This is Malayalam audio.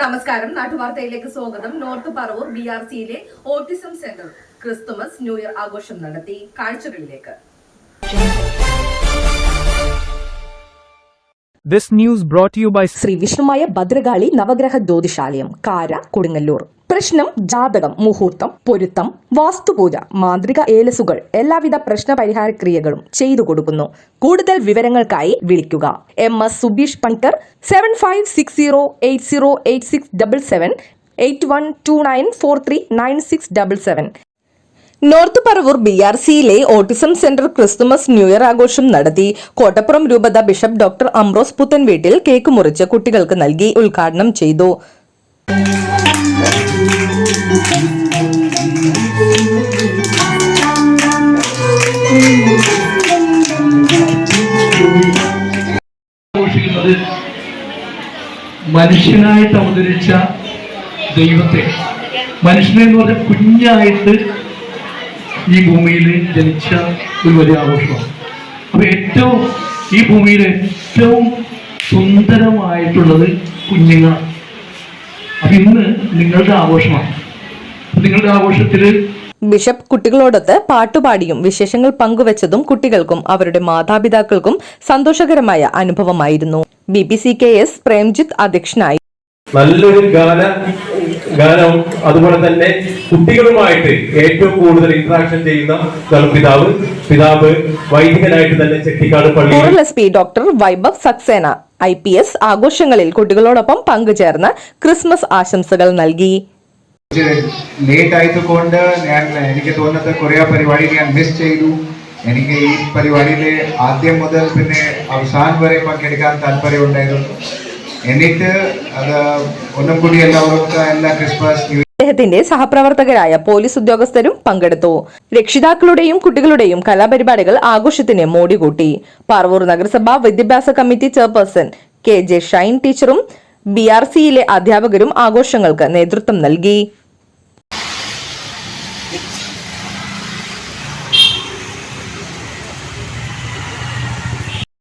നമസ്കാരം. നാട്ടുവാർത്തയിലേക്ക് സ്വാഗതം. നോർത്ത് പറവൂർ ബി ആർ സിയിലെ autism centre Christmas new year ആഘോഷം നടത്തി. കാഴ്ചകളിലേക്ക്. This news brought you by Shri Vishnumaya Bhadrakali Navagraha Jyothishalayam കാര കൊടുങ്ങല്ലൂർ. പ്രശ്നം ജാതകം മുഹൂർത്തം പൊരുത്തം വാസ്തുപൂജ മാന്ത്രിക ഏലസുകൾ എല്ലാവിധ പ്രശ്ന പരിഹാര ക്രിയകളും ചെയ്തു കൊടുക്കുന്നു. കൂടുതൽ വിവരങ്ങൾക്കായി വിളിക്കുക. M S Subeesh Panicker seven five six zero eight zero eight six double seven eight one two nine four three nine six double seven north Paravur B R സിയിലെ autism centre Christmas new year ആഘോഷം നടത്തി കോട്ടപ്പുറം രൂപത ബിഷപ്പ് ഡോക്ടർ അംബ്രോസ് പുത്തൻ വീട്ടിൽ കേക്ക് മുറിച്ച് കുട്ടികൾക്ക് നൽകി ഉദ്ഘാടനം ചെയ്തു. ആഘോഷിക്കുന്നത് മനുഷ്യനായിട്ട് അവതരിച്ച ദൈവത്തെ. മനുഷ്യനെ എന്ന് പറഞ്ഞ കുഞ്ഞായിട്ട് ഈ ഭൂമിയിൽ ജനിച്ച ഒരു വലിയ ആഘോഷമാണ്. അപ്പൊ ഏറ്റവും ഈ ഭൂമിയിൽ ഏറ്റവും സുന്ദരമായിട്ടുള്ളത് കുഞ്ഞുങ്ങളാണ്. ഇന്ന് നിങ്ങളുടെ ആഘോഷമാണ്. നിങ്ങളുടെ ആഘോഷത്തിൽ ബിഷപ്പ് കുട്ടികളോടൊത്ത് പാട്ടുപാടിയും വിശേഷങ്ങൾ പങ്കുവച്ചതും കുട്ടികൾക്കും അവരുടെ മാതാപിതാക്കൾക്കും സന്തോഷകരമായ അനുഭവമായിരുന്നു. B P C K S Premjith അധ്യക്ഷനായി. നല്ലൊരു ഗാന ഗാനവും അതുപോലെ തന്നെ കുട്ടികളുമായിട്ട് ഏറ്റവും കൂടുതൽ ഇന്ററാക്ഷൻ ചെയ്യുന്ന പിതാവ്. പിതാവ് വൈദികനായിട്ട് തന്നെ ചെട്ടിക്കാട് പള്ളി rural S P doctor Vaibhav Saxena. I P S ആഘോഷങ്ങളിൽ കുട്ടികളോടൊപ്പം പങ്കുചേർന്ന് ക്രിസ്മസ് ആശംസകൾ നൽകി. ലേറ്റ് ആയതുകൊണ്ട് ഞാൻ എനിക്ക് തോന്നുന്നത് കുറേ പരിപാടി ഞാൻ മിസ് ചെയ്തു. എനിക്ക് ഈ പരിപാടിയിൽ ആദ്യം മുതൽ പിന്നെ അവസാനം വരെ പങ്കെടുക്കാൻ താല്പര്യമുണ്ടായിരുന്നു. എന്നിട്ട് അത് ഒന്നും കൂടി എല്ലാവർക്കും എല്ലാ ക്രിസ്മസ് ന്യൂ അദ്ദേഹത്തിന്റെ സഹപ്രവർത്തകരായ പോലീസ് ഉദ്യോഗസ്ഥരും പങ്കെടുത്തു. രക്ഷിതാക്കളുടെയും കുട്ടികളുടെയും കലാപരിപാടികൾ ആഘോഷത്തിന് മോടികൂട്ടി. പാർവൂർ നഗരസഭാ വിദ്യാഭ്യാസ committee chairperson K J Shine ടീച്ചറും ബി ആർ സിയിലെ അധ്യാപകരും ആഘോഷങ്ങൾക്ക് നേതൃത്വം നൽകി.